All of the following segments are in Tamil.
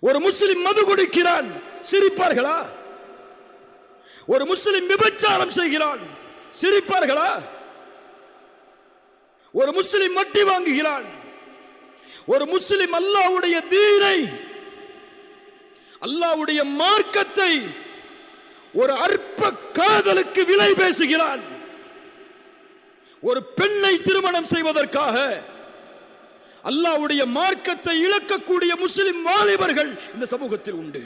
ஒரு முஸ்லிம் மது குடிக்கிறான். சிரிப்பார்களா? ஒரு முஸ்லிம் விபச்சாரம் செய்கிறான். சிரிப்பார்களா? ஒரு முஸ்லிம் மட்டி வாங்குகிறான். ஒரு முஸ்லிம் அல்லாவுடைய தீனை அல்லாஹ்வுடைய மார்க்கத்தை ஒரு அற்ப காதலுக்கு விலை பேசுகிறான். ஒரு பெண்ணை திருமணம் செய்வதற்காக அல்லாஹ்வுடைய மார்க்கத்தை இழக்கக்கூடிய முஸ்லிம் வாலிபர்கள் இந்த சமூகத்தில் உண்டு.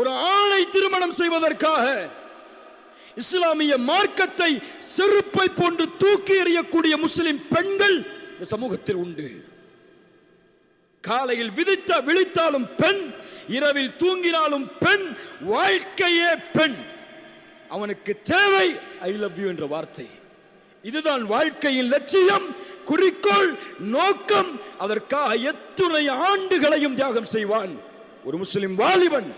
ஒரு ஆணை திருமணம் செய்வதற்காக இஸ்லாமிய மார்க்கத்தை செருப்பை போன்று தூக்கி எறியக்கூடிய முஸ்லிம் பெண்கள் இந்த சமூகத்தில் உண்டு. காலையில் விதித்த விழித்தாலும் பெண் இரவில் தூங்கினாலும் பெண் வாழ்க்கையே பெண். அவனுக்கு தேவை ஐ லவ் யூ என்ற வார்த்தை. இதுதான் வாழ்க்கையின் லட்சியம் குறிக்கோள் நோக்கம் அதற்காக எத்துணை ஆண்டுகளையும் தியாகம் செய்வான். ஒரு முஸ்லிம் வாலிபன்.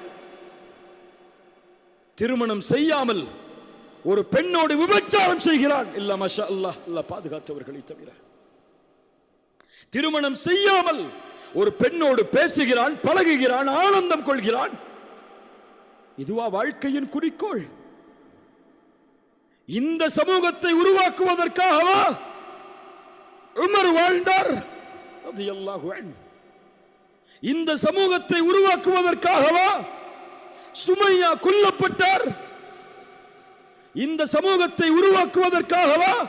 திருமணம் செய்யாமல் ஒரு பெண்ணோடு விபச்சாரம் செய்கிறான். இல்ல மஷா அல்லாஹ் அல்லாஹ் பாதுகாத்தவர்களை தவிர. திருமணம் செய்யாமல் ஒரு பெண்ணோடு பேசுகிறான் பழகுகிறான் ஆனந்தம் கொள்கிறான். இதுவா வாழ்க்கையின் குறிக்கோள். இந்த சமூகத்தை உருவாக்குவதற்காகவா உமர் வாழ்ந்தார் அது எல்லா இந்த சமூகத்தை உருவாக்குவதற்காகவா சுமையா கொல்லப்பட்டார்? இந்த சமூகத்தை உருவாக்குவதற்காகவா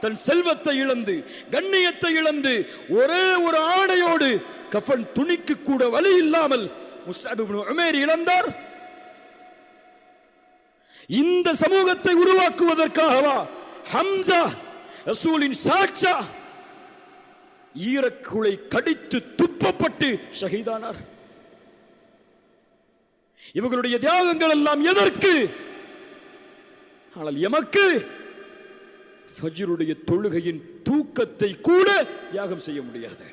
தன் செல்வத்தை இழந்து கண்ணியத்தை இழந்து ஒரே ஒரு ஆடையோடு கஃபன் துணிக்கு கூட வழி இல்லாமல் முஸ்அப் இழந்தார்? இந்த சமூகத்தை உருவாக்குவதற்காகவா ஹம்சா ரசூலின் சாட்சா ஈரக்குளை கடித்து துப்பப்பட்டு ஷஹீதானார். இவர்களுடைய தியாகங்கள் எல்லாம் எதற்கு? ஆனால் எமக்கு ஃபஜ்ருடைய தொழுகையின் தூக்கத்தை கூட தியாகம் செய்ய முடியாது.